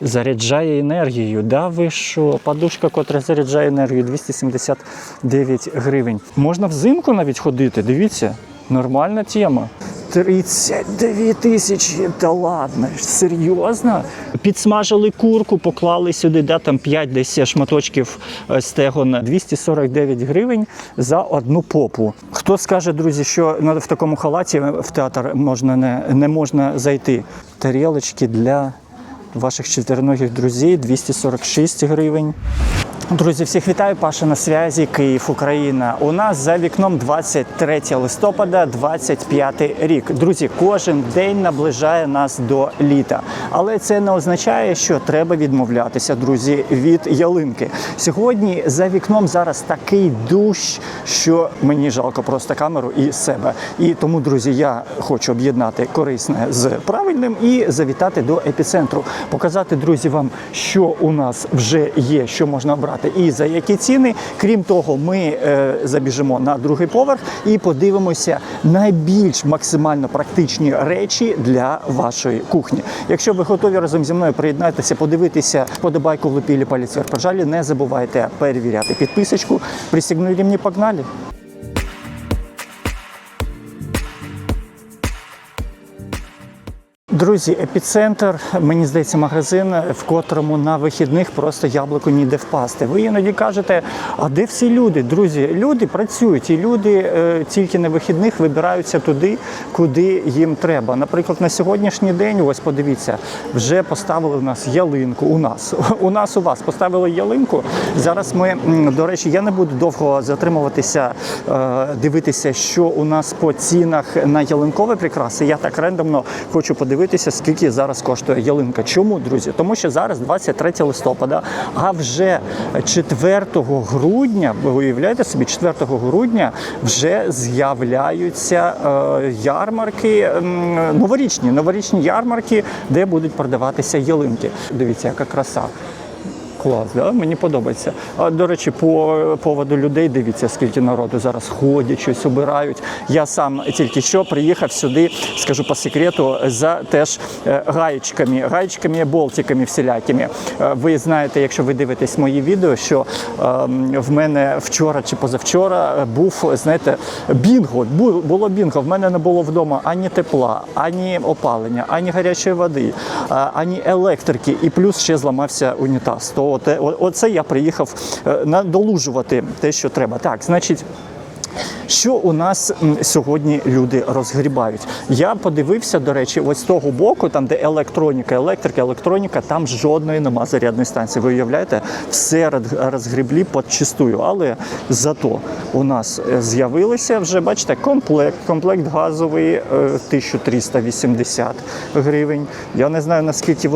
Заряджає енергію. Да ви що? Подушка, котра заряджає енергію 279 гривень. Можна взимку навіть ходити, дивіться, нормальна тема. 32 тисячі, та ладно, серйозно? Підсмажили курку, поклали сюди, да, там 5 десь шматочків е, стегон, 249 гривень за одну попу. Хто скаже, друзі, що в такому халаті в театр можна не, не можна зайти? Тарілочки для ваших чотириногих друзів 246 гривень. Друзі, всіх вітаю, Паша на связі, Київ, Україна. У нас за вікном 23 листопада, 25 рік. Друзі, кожен день наближає нас до літа. Але це не означає, що треба відмовлятися, друзі, від ялинки. Сьогодні за вікном зараз такий дощ, що мені жалко просто камеру і себе. І тому, друзі, я хочу об'єднати корисне з правильним і завітати до епіцентру, показати друзі вам, що у нас вже є, що можна обрати, і за які ціни. Крім того, ми е, забіжимо на другий поверх і подивимося найбільш максимально практичні речі для вашої кухні. Якщо ви готові разом зі мною приєднатися, подивитися подобайку в или палець вверх. Пожалуй, не забувайте перевіряти підписочку. Пристегнули мені, погнали. Друзі, епіцентр, мені здається, магазин, в котрому на вихідних просто яблуко ніде впасти. Ви іноді кажете, а де всі люди? Друзі, люди працюють, і люди е, тільки на вихідних вибираються туди, куди їм треба. Наприклад, на сьогоднішній день, ось подивіться, вже поставили у нас ялинку. У нас у нас у вас поставили ялинку. Зараз ми, до речі, я не буду довго затримуватися, е, дивитися, що у нас по цінах на ялинкові прикраси. Я так рендомно хочу подивитися, скільки зараз коштує ялинка. Чому, друзі? Тому що зараз 23 листопада, а вже 4 грудня, ви уявляєте собі, 4 грудня вже з'являються е, ярмарки, е, новорічні, новорічні ярмарки, де будуть продаватися ялинки. Дивіться, яка краса. Клас, да? мені подобається. А до речі, по поводу людей дивіться, скільки народу зараз ходять, щось обирають. Я сам тільки що приїхав сюди, скажу по секрету, за теж е, гаєчками, гаєчками, болтиками всілякими. Е, Ви знаєте, якщо ви дивитесь мої відео, що ем, в мене вчора чи позавчора е, був, знаєте, бінго. Було бінго. В мене не було вдома ані тепла, ані опалення, ані гарячої води, ані електрики, і плюс ще зламався унітаз. То оце я приїхав е, надолужувати те, що треба. Так, значить. Що у нас сьогодні люди розгрібають? Я подивився, до речі, ось з того боку, там де електроніка, електрика, електроніка, там жодної нема зарядної станції. Ви уявляєте, все розгріблі подчистую. Але зато у нас е, з'явилися вже, бачите, комплект. Комплект газовий е, 1380 гривень. Я не знаю наскільки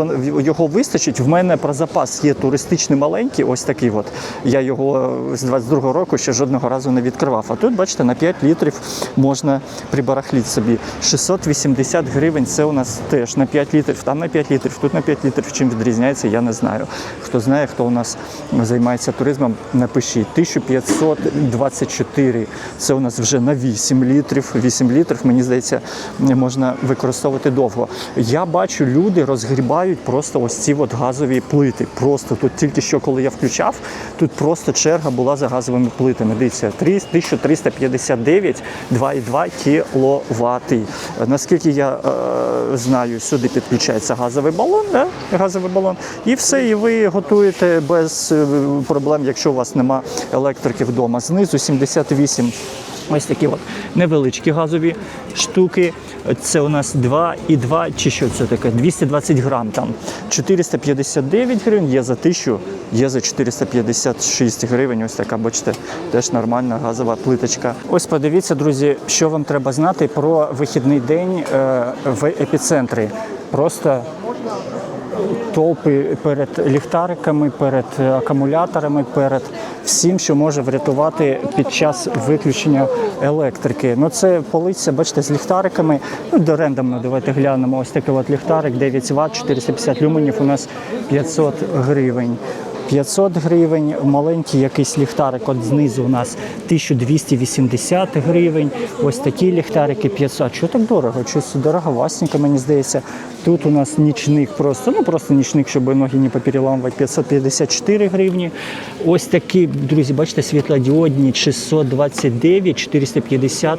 його вистачить. В мене про запас є туристичний маленький, ось такий. От я його е, з 22-го року ще жодного разу не відкривав. А тут, бачите, на 5 літрів можна прибарахліти собі. 680 гривень це у нас теж на 5 літрів, там на 5 літрів, тут на 5 літрів. Чим відрізняється, я не знаю. Хто знає, хто у нас займається туризмом, напишіть. 1524 це у нас вже на 8 літрів. 8 літрів, мені здається, можна використовувати довго. Я бачу, люди розгрібають просто ось ці от газові плити. Просто тут тільки що, коли я включав, тут просто черга була за газовими плитами. Дивіться, 3 1359 2,2 кіловати. Наскільки я е, знаю, сюди підключається газовий балон, да? газовий балон, і все, і ви готуєте без е, проблем, якщо у вас нема електрики вдома. Знизу 78 Ось такі от невеличкі газові штуки. Це у нас 2 і 2, чи що це таке? 220 грам там. 459 гривень, є за 1000, є за 456 гривень. Ось така, бачите, теж нормальна газова плиточка. Ось подивіться, друзі, що вам треба знати про вихідний день е, в епіцентрі. Просто толпи перед ліхтариками, перед акумуляторами, перед всім, що може врятувати під час виключення електрики. Ну це полиця, бачите, з ліхтариками. Ну, до рендомно давайте глянемо. Ось такий от ліхтарик, 9 Вт, 450 люменів, у нас 500 гривень. 500 гривень. Маленький якийсь ліхтарик, от знизу у нас 1280 гривень. Ось такі ліхтарики 500. А чого так дорого? Щось дороговасненько, мені здається. Тут у нас нічник просто, ну просто нічник, щоб ноги не попереламувати, 554 гривні. Ось такі, друзі, бачите, світлодіодні 629, 450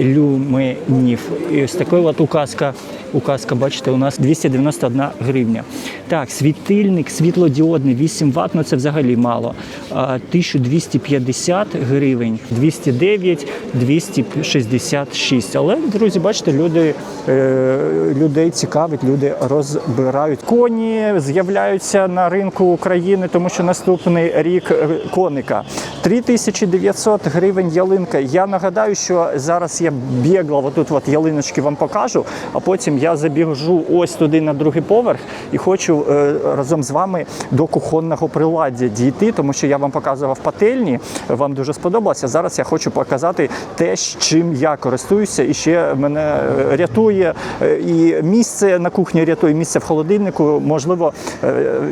люменів. І ось така от указка, указка, бачите, у нас 291 гривня. Так, світильник світлодіодний 8 Вт, ну це взагалі мало. 1250 гривень, 209, 266. Але, друзі, бачите, люди, е, людей цікавить, люди розбирають. Коні з'являються на ринку України, тому що наступний рік е, коника. 3900 гривень ялинка. Я нагадаю, що зараз я бігло, отут от ялиночки вам покажу, а потім я забіжу ось туди на другий поверх і хочу е, разом з вами до кухонного приладдя дійти, тому що я вам показував пательні, вам дуже сподобалося. Зараз я хочу показати те, чим я користуюся, і ще мене е, рятує е, і місце на кухні рятує, місце в холодильнику. Можливо,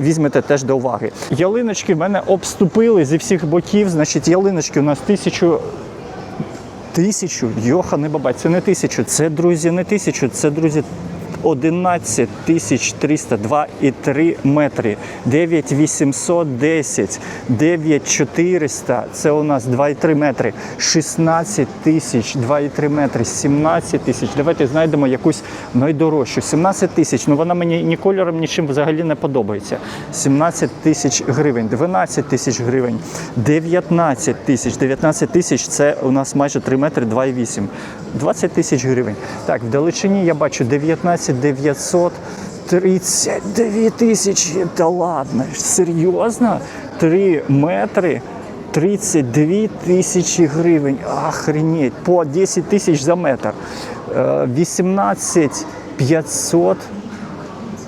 візьмете теж до уваги. Ялиночки мене обступили зі всіх боків. Значить, ялиночки у нас тисячу. Тисячу, йоха не бабай, це не тисячу, це друзі, не тисячу, це друзі 11 тисяч 302,3 метри, 9810, 9400, це у нас 2,3 метри, 16 тисяч, 2,3 метри, 17 тисяч. Давайте знайдемо якусь найдорожчу. 17 тисяч, ну вона мені ні кольором, нічим взагалі не подобається. 17 тисяч гривень, 12 тисяч гривень, 19 тисяч, 19 тисяч це у нас майже 3 метри, 2,8. 20 тисяч гривень. Так, в далечині я бачу 19 900, 32 тисячі. Та ладно, серйозно? 3 метри. 32 тисячі гривень. Охренеть, по 10 тисяч за метр. Е, 18 500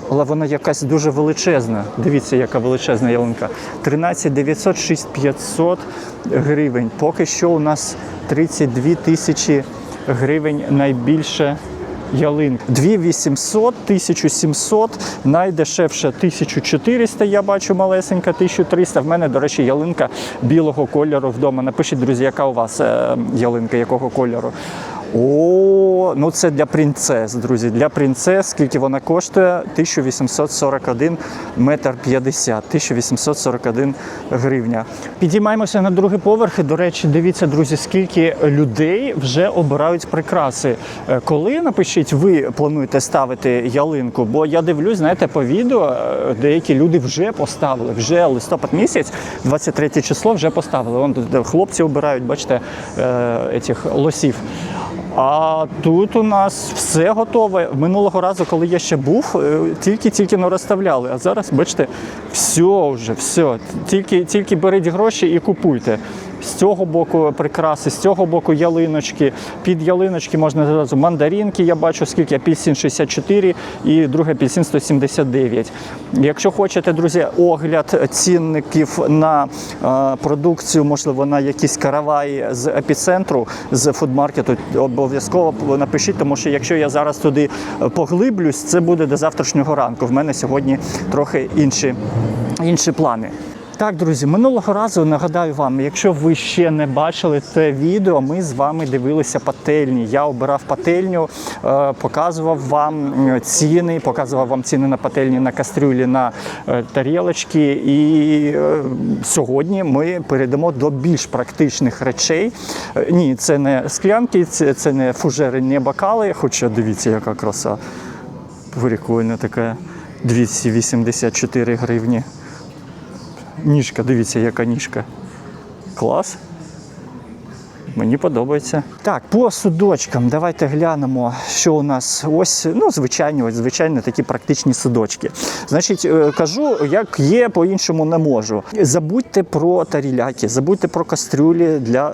але вона якась дуже величезна. Дивіться, яка величезна ялинка. 13 900, 6 500 гривень. Поки що у нас 32 тисячі гривень найбільше ялинка. 2800, 1700, найдешевше 1400, я бачу малесенька, 1300. В мене, до речі, ялинка білого кольору вдома. Напишіть, друзі, яка у вас е, ялинка, якого кольору. О, ну це для принцес, друзі. Для принцес, скільки вона коштує? 1841 метр 50, 1841 гривня. Підіймаємося на другий поверх. До речі, дивіться, друзі, скільки людей вже обирають прикраси. Е, Коли напишіть, ви плануєте ставити ялинку? Бо я дивлюсь, знаєте, по відео е, деякі люди вже поставили. Вже листопад місяць, 23 число, вже поставили. Вон хлопці обирають, бачите, е, цих лосів. А тут у нас все готове. Минулого разу, коли я ще був, е, тільки-тільки не розставляли. А зараз, бачите, все вже, все. Тільки, тільки беріть гроші і купуйте. З цього боку прикраси, з цього боку ялиночки. Під ялиночки можна зразу мандаринки, я бачу, скільки апельсин 64 і другий апельсин 179. Якщо хочете, друзі, огляд цінників на е, продукцію, можливо, на якісь караваї з епіцентру, з фудмаркету, обов'язково напишіть, тому що якщо я зараз туди поглиблюсь, це буде до завтрашнього ранку. В мене сьогодні трохи інші, інші плани. Так, друзі, минулого разу нагадаю вам, якщо ви ще не бачили це відео, ми з вами дивилися пательні. Я обирав пательню, е, показував вам ціни, показував вам ціни на пательні, на кастрюлі, на е, тарілочки. І е, сьогодні ми перейдемо до більш практичних речей. Ні, це не склянки, це, не фужери, не бокали. Хоча дивіться, яка краса. Прикольна така 284 гривні. Ніжка, дивіться, яка ніжка. Клас. Мені подобається. Так, по судочкам давайте глянемо, що у нас ось, ну, звичайні, ось звичайні такі практичні судочки. Значить, е, кажу, як є, по-іншому не можу. Забудьте про таріляки, забудьте про кастрюлі, для,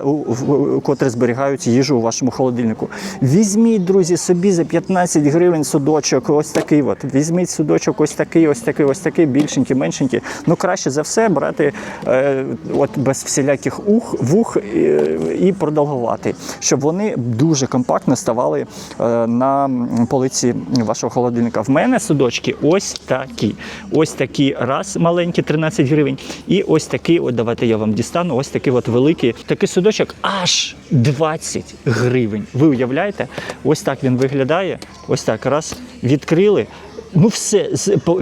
котрі зберігають їжу у вашому холодильнику. Візьміть, друзі, собі за 15 гривень судочок, ось такий от. Візьміть судочок, ось такий, ось такий, ось такий, більшенький, меншенький. Ну, краще за все брати е, от без всіляких ух, вух е, і продукцію продовгувати, щоб вони дуже компактно ставали е, на полиці вашого холодильника. В мене судочки ось такі. Ось такі раз маленькі, 13 гривень. І ось такий, от давайте я вам дістану, ось такий от великий. Такий судочок аж 20 гривень. Ви уявляєте? Ось так він виглядає. Ось так. Раз відкрили. Ну, все,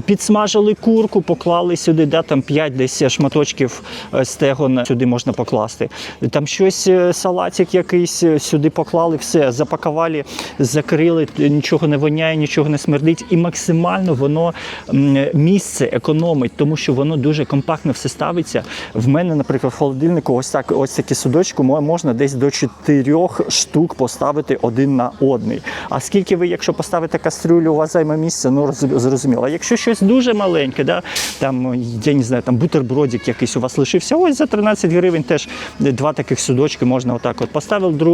підсмажили курку, поклали сюди, да, там 5 десь шматочків е, стегон сюди можна покласти. Там щось, е, салатик якийсь е, сюди поклали, все, запакували, закрили, нічого не воняє, нічого не смердить. І максимально воно місце економить, тому що воно дуже компактно все ставиться. В мене, наприклад, в холодильнику ось так, ось такі судочки можна десь до 4 штук поставити один на одний. А скільки ви, якщо поставите кастрюлю, у вас займе місце, ну зрозуміло. А якщо щось дуже маленьке, да, там, я не знаю, там бутербродик якийсь у вас лишився, ось за 13 гривень теж два таких судочки можна отак от поставив е,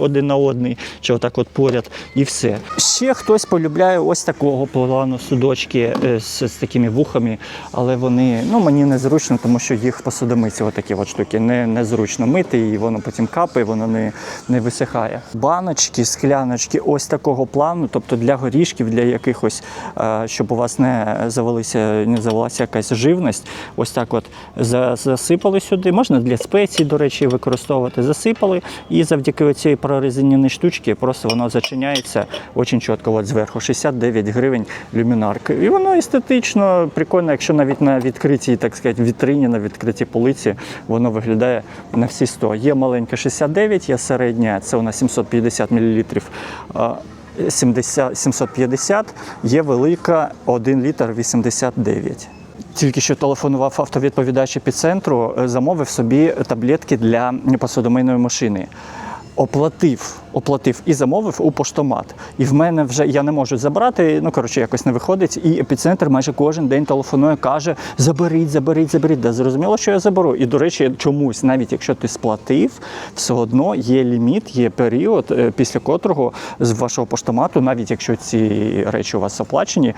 один на одний, чи отак от поряд, і все. Ще хтось полюбляє ось такого плану судочки е, з, з такими вухами, але вони, ну мені незручно, тому що їх посудомиці отакі от штуки не, незручно мити, і воно потім капає, воно не, не висихає. Баночки, скляночки ось такого плану, тобто для горішків, для якихось, е, щоб у вас не завелися, не завелася якась живність. Ось так от засипали сюди. Можна для спецій, до речі, використовувати. Засипали, і завдяки цієї прорезиненої штучки просто воно зачиняється дуже чітко от зверху. 69 гривень люмінарка. І воно естетично, прикольно, якщо навіть на відкритій, так сказати, вітрині, на відкритій полиці, воно виглядає на всі 100. Є маленька 69, є середня, це у нас 750 мл. 70, 750, є велика 1 літр 89. Тільки що телефонував автовідповідач епіцентру, е, замовив собі таблетки для посудомийної машини. Оплатив, оплатив і замовив у поштомат. І в мене вже я не можу забрати. Ну коротше, якось не виходить. І епіцентр майже кожен день телефонує, каже: заберіть, заберіть, заберіть. Да зрозуміло, що я заберу. І до речі, чомусь, навіть якщо ти сплатив, все одно є ліміт, є період, е, після котрого з вашого поштомату, навіть якщо ці речі у вас оплачені,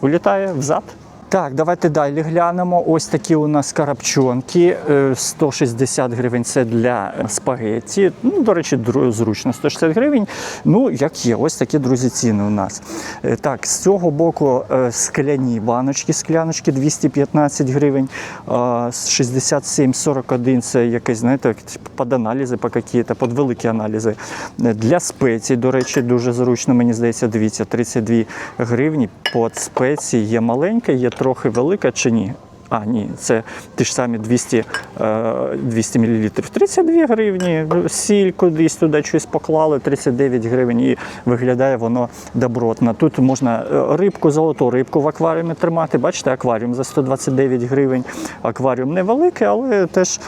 улітає взад. Так, давайте далі глянемо. Ось такі у нас карапчонки. Е, 160 гривень це для спагетті. Ну, до речі, зручно 160 гривень. Ну, як є, ось такі друзі ціни у нас. Е, Так, з цього боку е, скляні баночки, скляночки 215 гривень. Е, 67-41 це якесь, знаєте, під по какие-то, під великі аналізи. Е, Для спецій, до речі, дуже зручно, мені здається, дивіться, 32 гривні. Під спеції є маленька, є трохи велика чи ні? А, ні, це ті ж самі 200, е, 200 мл. 32 гривні, сіль кудись туди щось поклали, 39 гривень і виглядає воно добротно. Тут можна е, рибку, золоту рибку в акваріумі тримати. Бачите, акваріум за 129 гривень. Акваріум невеликий, але теж,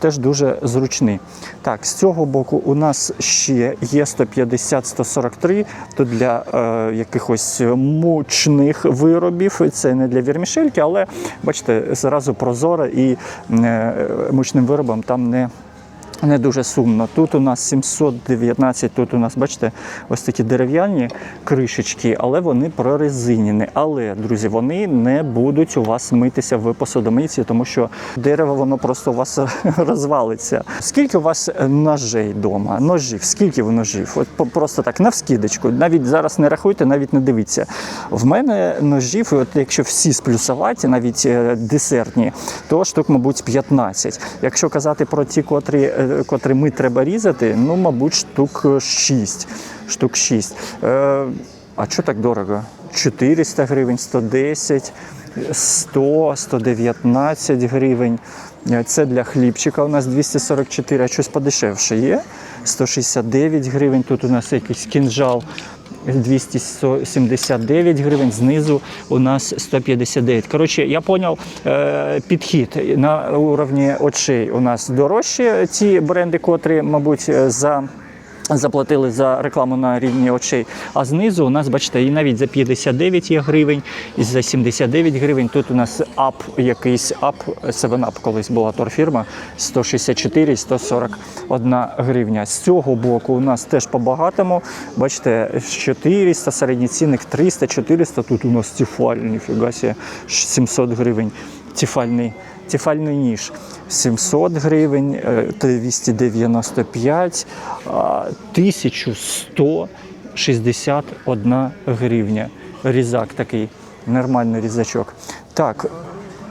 теж дуже зручний. Так, з цього боку у нас ще є 150-143. Тут для е, якихось мучних виробів. Це не для вірмішельки, але бачите, зразу прозоро і е, мучним виробам там не. Не дуже сумно. Тут у нас 719, тут у нас, бачите, ось такі дерев'яні кришечки, але вони прорезинені. Але, друзі, вони не будуть у вас митися в посудомийці, тому що дерево воно просто у вас розвалиться. Скільки у вас ножей вдома? Ножів, скільки ви ножів? От просто так, навскідочку. Навіть зараз не рахуйте, навіть не дивіться. В мене ножів, от якщо всі сплюсувати, навіть е, десертні, то штук, мабуть, 15. Якщо казати про ті, котрі, е, котрі ми треба різати, ну, мабуть, штук 6. Штук 6. Е, а що так дорого? 400 гривень, 110, 100, 119 гривень. Е, Це для хлібчика у нас 244, а щось подешевше є. 169 гривень. Тут у нас якийсь кінжал 279 гривень, знизу у нас 159. Коротше, я зрозумів е, підхід на уровні очей. У нас дорожчі ці бренди, котрі, мабуть, е, за. Заплатили за рекламу на рівні очей. А знизу у нас, бачите, і навіть за 59 є гривень, і за 79 гривень. Тут у нас ап, якийсь ап, 7up колись була торфірма, 164 141 гривня. З цього боку у нас теж по-багатому. Бачите, 400, середній цінник 300, 400. Тут у нас тіфаль, ніфіга сі, 700 гривень. Тіфальний, тіфальний ніж. 700 гривень, е, 295, а, 1161 гривня. Різак такий, нормальний різачок. Так,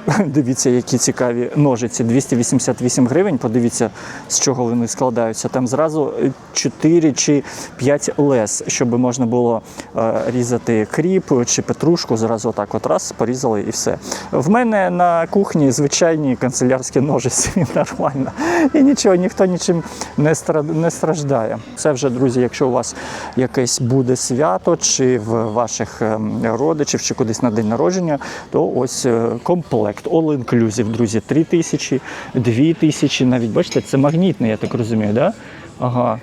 Дивіться, які цікаві ножиці. 288 гривень. Подивіться, з чого вони складаються. Там зразу 4 чи 5 лес, щоб можна було е, різати кріп чи петрушку. Зразу так от раз порізали і все. В мене на кухні звичайні канцелярські ножиці. Нормально. І нічого, ніхто нічим не, стра- не страждає. Це вже, друзі, якщо у вас якесь буде свято, чи в ваших ем, родичів, чи кудись на день народження, то ось е, комплект. All inclusive, друзі, 3 тисячі, 2 тисячі, навіть бачите, це магнітний, я так розумію, да? Ага.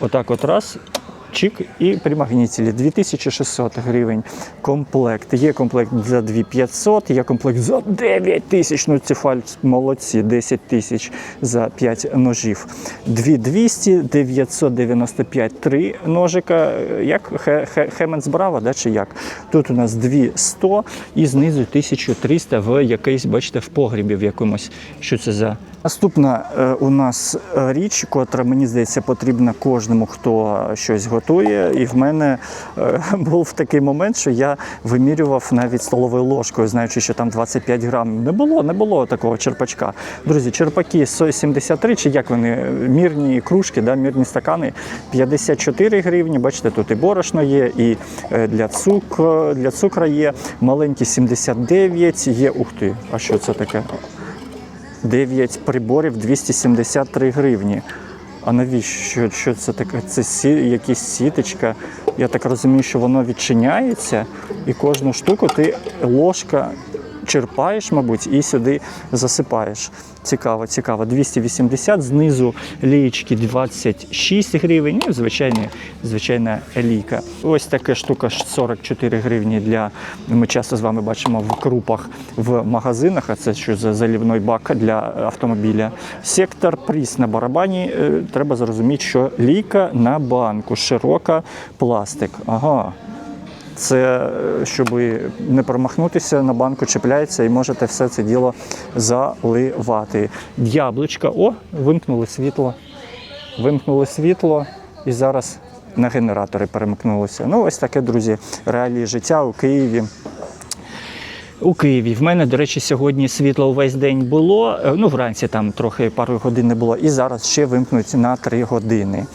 Отак от раз. Чик і примагнітілі 2600 гривень комплект. Є комплект за 2500, є комплект за 9 тисяч. Ну ці фальц молодці, 10 тисяч за 5 ножів. 2200, 995 3 ножика. Як Хе- Хе- Хеменс Браво, да, чи як? Тут у нас 200 і знизу 1300 в якийсь, бачите, в погрібі в якомусь. Що це за Наступна е, у нас е, річ, котра мені здається потрібна кожному, хто щось готує. І в мене е, був такий момент, що я вимірював навіть столовою ложкою, знаючи, що там 25 грам. Не було, не було такого черпачка. Друзі, черпаки 73, чи як вони, мірні кружки, да, мірні стакани 54 гривні. Бачите, тут і борошно є, і для, цук, для цукра є. Маленькі 79, є. Ух ти, а що це таке? 9 приборів 273 гривні. А навіщо? Що це таке? Це сі, якісь сіточка. Я так розумію, що воно відчиняється, і кожну штуку ти ложка черпаєш, мабуть, і сюди засипаєш. Цікаво, цікаво. 280, знизу лієчки 26 гривень. Ну, звичайна, звичайна лійка. Ось така штука 44 гривні для. Ми часто з вами бачимо в крупах в магазинах. А це що за залівний бак для автомобіля. Сектор пріс на барабані. Е, Треба зрозуміти, що лійка на банку, широка пластик. Ага. Це е, щоб не промахнутися на банку, чіпляється і можете все це діло заливати. Яблучка, о, вимкнули світло. Вимкнули світло і зараз на генератори перемкнулося. Ну, ось таке, друзі, реалії життя у Києві. У Києві в мене, до речі, сьогодні світло увесь день було. Е, Ну, вранці там трохи пару годин не було, і зараз ще вимкнуть на 3 години.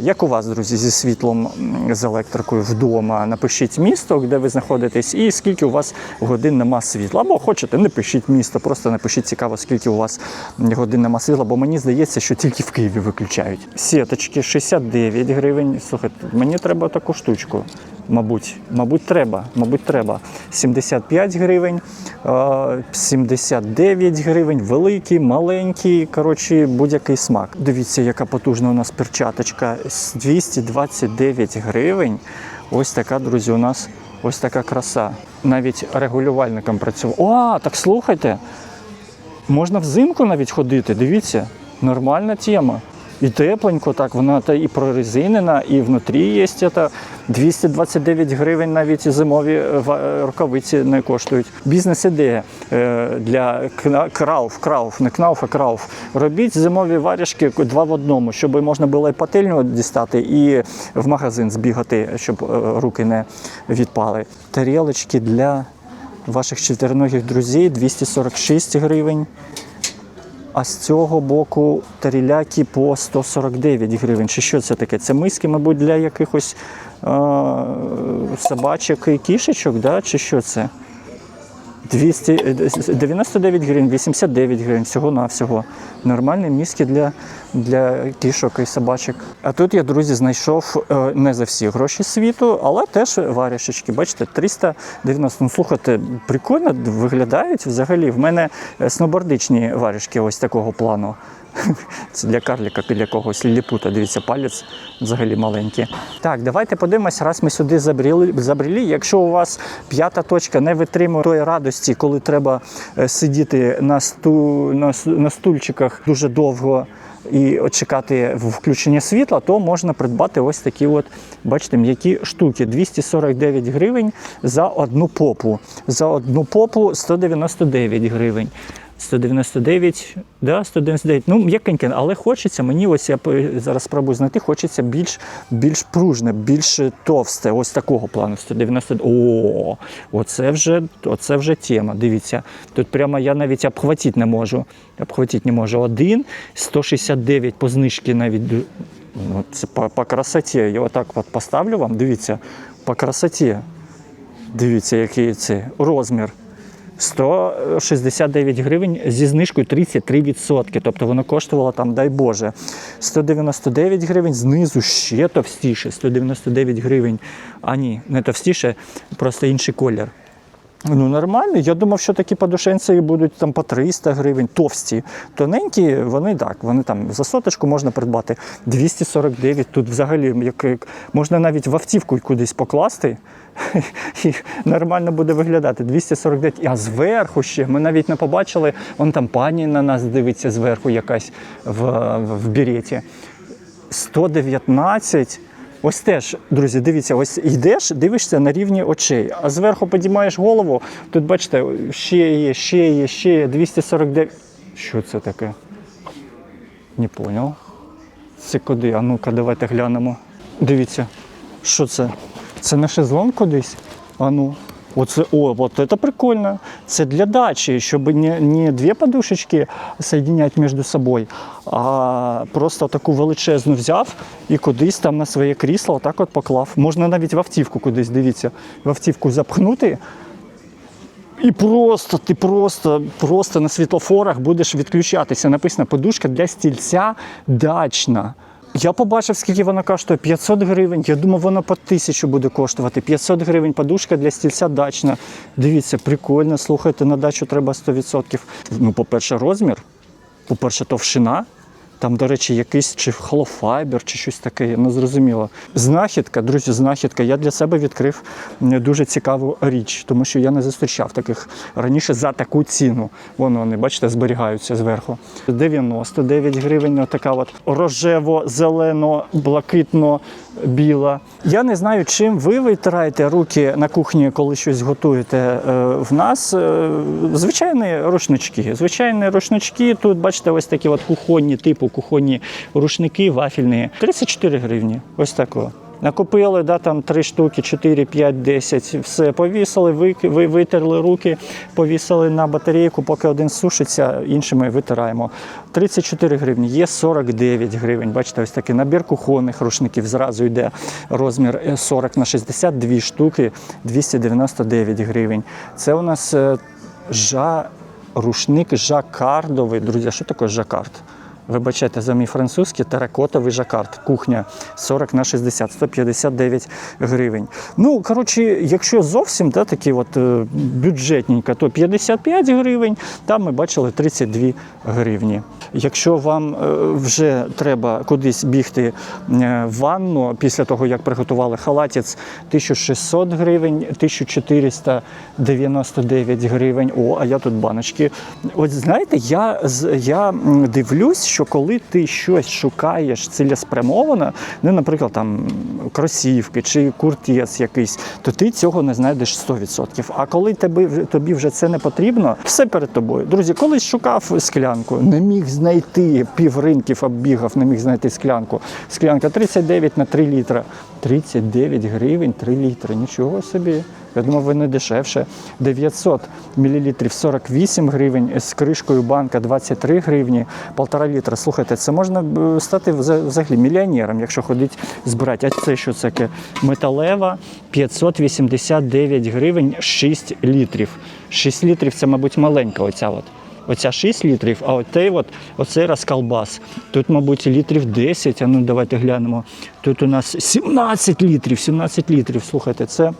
Як у вас, друзі, зі світлом з електрикою вдома? Напишіть місто, де ви знаходитесь, і скільки у вас годин нема світла. Або хочете, не пишіть місто, просто напишіть цікаво, скільки у вас годин нема світла, бо мені здається, що тільки в Києві виключають. Сіточки 69 гривень. Слухайте, мені треба таку штучку. Мабуть, мабуть, треба. Мабуть, треба. 75 гривень, е, 79 гривень, великий, маленький, коротше, будь-який смак. Дивіться, яка потужна у нас перчаточка. 229 гривень. Ось така, друзі, у нас ось така краса. Навіть регулювальником працював. О, так слухайте. Можна взимку навіть ходити, дивіться, нормальна тема. І тепленько, так, вона та і прорезинена, і внутрі є це. 229 гривень навіть зимові е, е, рукавиці не коштують. Бізнес-ідея е, для крауф, крауф, не кнауф, а крауф. Робіть зимові варішки два в одному, щоб можна було і пательню дістати, і в магазин збігати, щоб руки не відпали. Тарілочки для ваших чотириногих друзів 246 гривень. А з цього боку таріляки по 149 гривень. Чи що це таке? Це миски, мабуть, для якихось е- собачок і кішечок, да? чи що це? 299 гривень, 89 гривень, всього-навсього. Нормальні мізки для, для кішок і собачок. А тут я, друзі, знайшов е, не за всі гроші світу, але теж варішечки. Бачите, 390. Ну, слухайте, прикольно виглядають взагалі. В мене снобордичні сноубордичні варішки ось такого плану. Це для карліка, для когось ліліпута. Дивіться, палець взагалі маленький. Так, давайте подивимося, раз ми сюди забріли. Якщо у вас п'ята точка не витримує тої радості, коли треба е, сидіти на, сту, на стульчиках дуже довго і чекати включення світла, то можна придбати ось такі от, бачите, м'які штуки. 249 гривень за одну попу. За одну попу 199 гривень. 199, да, 199. Ну, м'якеньке, але хочеться мені, ось я зараз спробую знайти, хочеться більш, більш пружне, більш товсте, ось такого плану. 190. О, оце вже, оце вже тема. Дивіться, тут прямо я навіть обхватити не можу. Обхватити не можу. Один, 169 по знижці навіть. Ну, це по, по красоті. Я отак от поставлю вам, дивіться, по красоті. Дивіться, який це розмір. 169 гривень зі знижкою 33%. Тобто воно коштувало там, дай Боже. 199 гривень, знизу ще товстіше. 199 гривень. А ні, не товстіше, просто інший колір. Ну, нормально. Я думав, що такі подушенці будуть там по 300 гривень, товсті. Тоненькі, вони так, вони там за соточку можна придбати 249. Тут взагалі як, можна навіть в автівку кудись покласти. І нормально буде виглядати. 249. А зверху ще ми навіть не побачили. Вон там пані на нас дивиться зверху якась в, в, в береті. 119. Ось теж, друзі, дивіться, ось йдеш, дивишся на рівні очей, а зверху підіймаєш голову. Тут бачите, ще є, ще є, ще є 249. Що це таке? Не поняв. Це куди? А ну-ка, давайте глянемо. Дивіться, що це? Це на шезлон кудись? А ну. Оце, о, от це прикольно. Це для дачі, щоб не, не дві подушечки соединять між собою, а просто таку величезну взяв і кудись там на своє крісло отак от поклав. Можна навіть в автівку кудись, дивіться, в автівку запхнути. І просто ти просто, просто на світлофорах будеш відключатися. Написано подушка для стільця дачна. Я побачив, скільки вона коштує 500 гривень. Я думав, вона по тисячу буде коштувати. 500 гривень подушка для стільця дачна. Дивіться, прикольно. Слухайте, на дачу треба 100%. Ну, по-перше, розмір, по-перше, товщина. Там, до речі, якийсь чи холофайбер, чи щось таке, не зрозуміло. Знахідка, друзі, знахідка. Я для себе відкрив дуже цікаву річ, тому що я не зустрічав таких раніше за таку ціну. Воно вони, бачите, зберігаються зверху. 99 гривень, отака от рожево-зелено-блакитно-біла. Я не знаю, чим ви витираєте руки на кухні, коли щось готуєте. Е, В нас е, звичайні рушнички. Звичайні рушнички. Тут бачите, ось такі от кухонні, типу кухонні рушники, вафільні. 34 гривні. Ось такого. Накупили, да, там 3 штуки, 4, 5, 10, все повісили, ви, ви витерли руки, повісили на батарейку, поки один сушиться, іншими витираємо. 34 гривні, є 49 гривень. Бачите, ось такий набір кухонних рушників. Зразу йде розмір е, 40 на 60, дві штуки, 299 гривень. Це у нас е, жа, рушник жакардовий. Друзі, що таке жакард? Вибачайте за мій французький теракотовий жакард. Кухня 40 на 60, 159 гривень. Ну, коротше, якщо зовсім да, такі от е, бюджетненько, то 55 гривень, там ми бачили 32 гривні. Якщо вам е, вже треба кудись бігти е, в ванну після того, як приготували халатець, 1600 гривень, 1499 гривень. О, а я тут баночки. От знаєте, я, я дивлюсь, що коли ти щось шукаєш цілеспрямовано, ну, наприклад, там кросівки чи куртець якийсь, то ти цього не знайдеш 100%. А коли тобі, тобі вже це не потрібно, все перед тобою. Друзі, колись шукав склянку, не міг знайти пів ринків оббігав, не міг знайти склянку. Склянка 39 на 3 літра. 39 гривень 3 літри. Нічого собі. Я думав, ви не дешевше. 900 мл 48 гривень, з кришкою банка 23 гривні, полтора літра. Слухайте, це можна е, стати вза- взагалі мільйонером, якщо ходить збирати. А це що це таке? Металева 589 гривень 6 літрів. 6 літрів це, мабуть, маленька оця от. Оця 6 літрів, а оцей от, оцей розколбас. Тут, мабуть, літрів 10, а ну давайте глянемо. Тут у нас 17 літрів, 17 літрів. Слухайте, це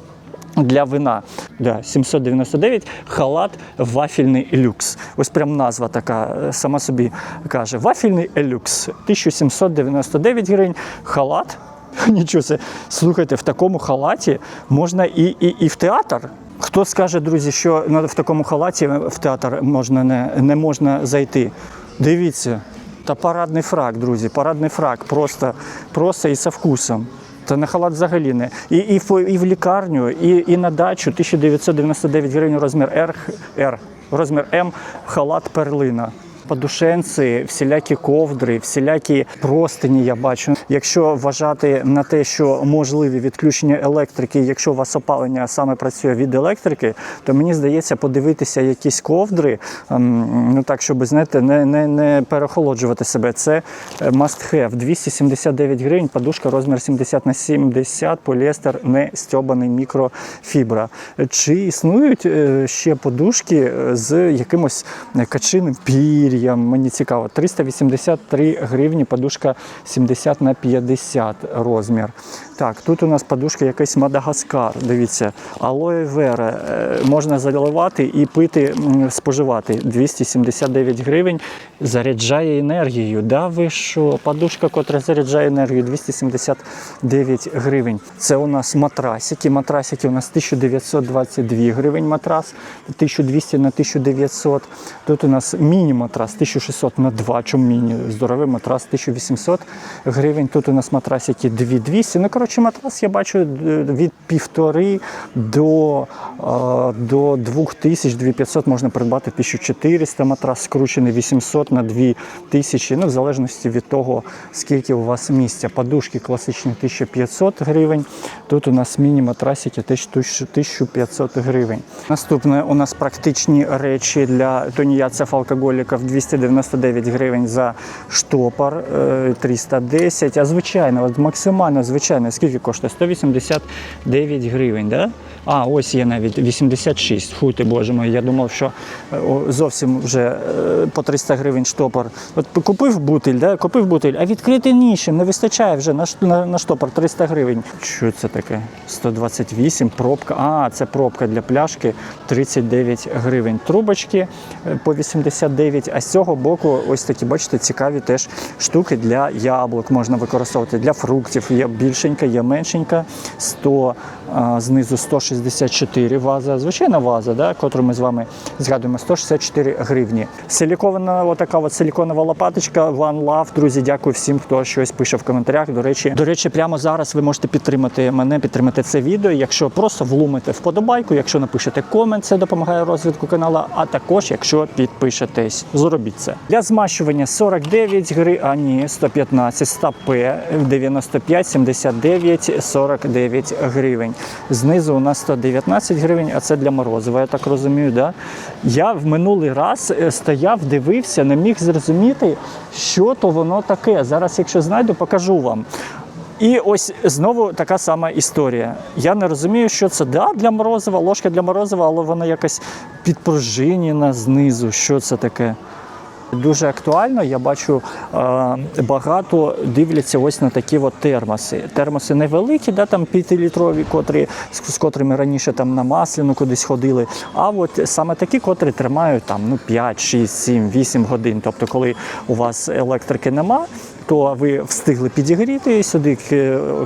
для вина. Да, 799 халат вафельний люкс. Ось прям назва така е, сама собі каже. Вафельний люкс. 1799 гривень. Халат. Нічого це. Слухайте, в такому халаті можна і, і, і в театр. Хто скаже, друзі, що в такому халаті в театр можна не, не можна зайти? Дивіться. Та парадний фрак, друзі, парадний фрак, просто, просто і со вкусом. Та на халат взагалі не. І, і, в, і в лікарню, і, і на дачу 1999 гривень розмір R, R розмір М, халат перлина. Подушенці, всілякі ковдри, всілякі простині я бачу. Якщо вважати на те, що можливі відключення електрики, якщо у вас опалення саме працює від електрики, то мені здається подивитися якісь ковдри, ем, ну так, щоб знаєте, не, не, не перехолоджувати себе. Це е, must have. 279 гривень, подушка розмір 70 на 70, поліестер не стьобаний мікрофібра. Чи існують е, ще подушки е, з якимось качиним пір'ям? Мені цікаво. 383 гривні, подушка 70 на 50 розмір. Так, тут у нас подушка якийсь Мадагаскар. Дивіться, алоє вера е, можна заливати і пити, споживати. 279 гривень. Заряджає енергію. Да ви що? Подушка, котра заряджає енергію, 279 гривень. Це у нас матрасики. Матрасики у нас 1922 гривень матрас, 1200 на 1900. Тут у нас міні-матрас 1600 на 2, чому міні? Здоровий матрас 1800 гривень. Тут у нас матрасики 2200. Ну, коротше, матрас я бачу е, від півтори до, е, до 2000, 2500 можна придбати 1400 матрас, скручений 800 на 2000, ну, в залежності від того, скільки у вас місця. Подушки класичні 1500 гривень. Тут у нас міні-матрасики теж 1500 гривень. Наступне у нас практичні речі для тоніяців алкоголіків 299 гривень за штопор, е, 310. А звичайно, от максимально звичайно, скільки коштує? 189 гривень. Да? А, ось є навіть 86. Фу ти, боже мой, я думав, що е, зовсім вже е, по 300 гривень штопор. От купив бутиль, да? купив бутиль, а відкрити нішим не вистачає вже на, на, на штопор 300 гривень. Що це таке? 128, пробка. А, це пробка для пляшки 39 гривень. Трубочки е, по 89, а з цього боку ось такі, бачите, цікаві теж штуки для яблук можна використовувати, для фруктів. Є більшенька, є меншенька. 100, а, знизу 164 ваза. Звичайна ваза, да, котру ми з вами згадуємо, 164 гривні. Силіконована, отака от силіконова лопаточка One Love. Друзі, дякую всім, хто щось пише в коментарях. До речі, до речі, прямо зараз ви можете підтримати мене, підтримати це відео. Якщо просто влумите вподобайку, якщо напишете комент, це допомагає розвитку каналу. А також якщо підпишетесь, зробіть це. Для змащування 49 гривень, а ні, 115, стапе 95, 79, 49 гривень. Знизу у нас 119 гривень, а це для морозива, я так розумію. Да? Я в минулий раз е, стояв, дивився, не міг зрозуміти, що то воно таке. Зараз, якщо знайду, покажу вам. І ось знову така сама історія. Я не розумію, що це да, для морозива, ложка для морозива, але вона якась підпружинена знизу. Що це таке? Дуже актуально, я бачу е, багато дивляться ось на такі от термоси. Термоси невеликі, да, там п'ятилітрові, котрі, з, котрими раніше там на масляну кудись ходили. А от саме такі, котрі тримають там, ну, 5, 6, 7, 8 годин. Тобто, коли у вас електрики нема, то ви встигли підігріти, сюди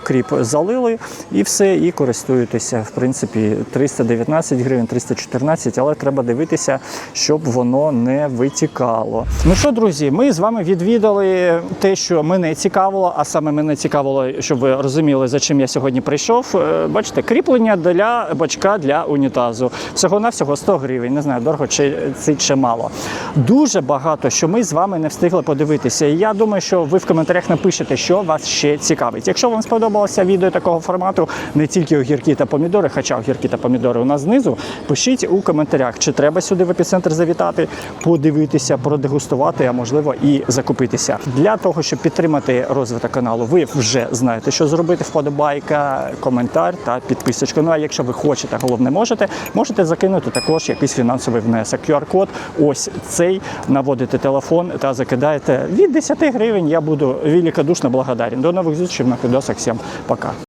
кріп залили і все, і користуєтеся. В принципі, 319 гривень, 314, але треба дивитися, щоб воно не витікало. Ну що, друзі, ми з вами відвідали те, що мене цікавило, а саме мене цікавило, щоб ви розуміли, за чим я сьогодні прийшов. Е, Бачите, кріплення для бачка для унітазу. Всього на всього 100 гривень. Не знаю, дорого чи це чи мало. Дуже багато, що ми з вами не встигли подивитися. І я думаю, що ви в коментарях напишете, що вас ще цікавить. Якщо вам сподобалося відео такого формату, не тільки огірки та помідори, хоча огірки та помідори у нас знизу, пишіть у коментарях, чи треба сюди в епіцентр завітати, подивитися, продегустувати, а можливо і закупитися. Для того, щоб підтримати розвиток каналу, ви вже знаєте, що зробити. Вподобайка, коментар та підписочка. Ну а якщо ви хочете, головне можете, можете закинути також якийсь фінансовий внесок. QR-код, ось цей наводите телефон та закидаєте від 10 гривень. Я буду великодушно благодарен. До нових встреч, на відосах. Всім пока.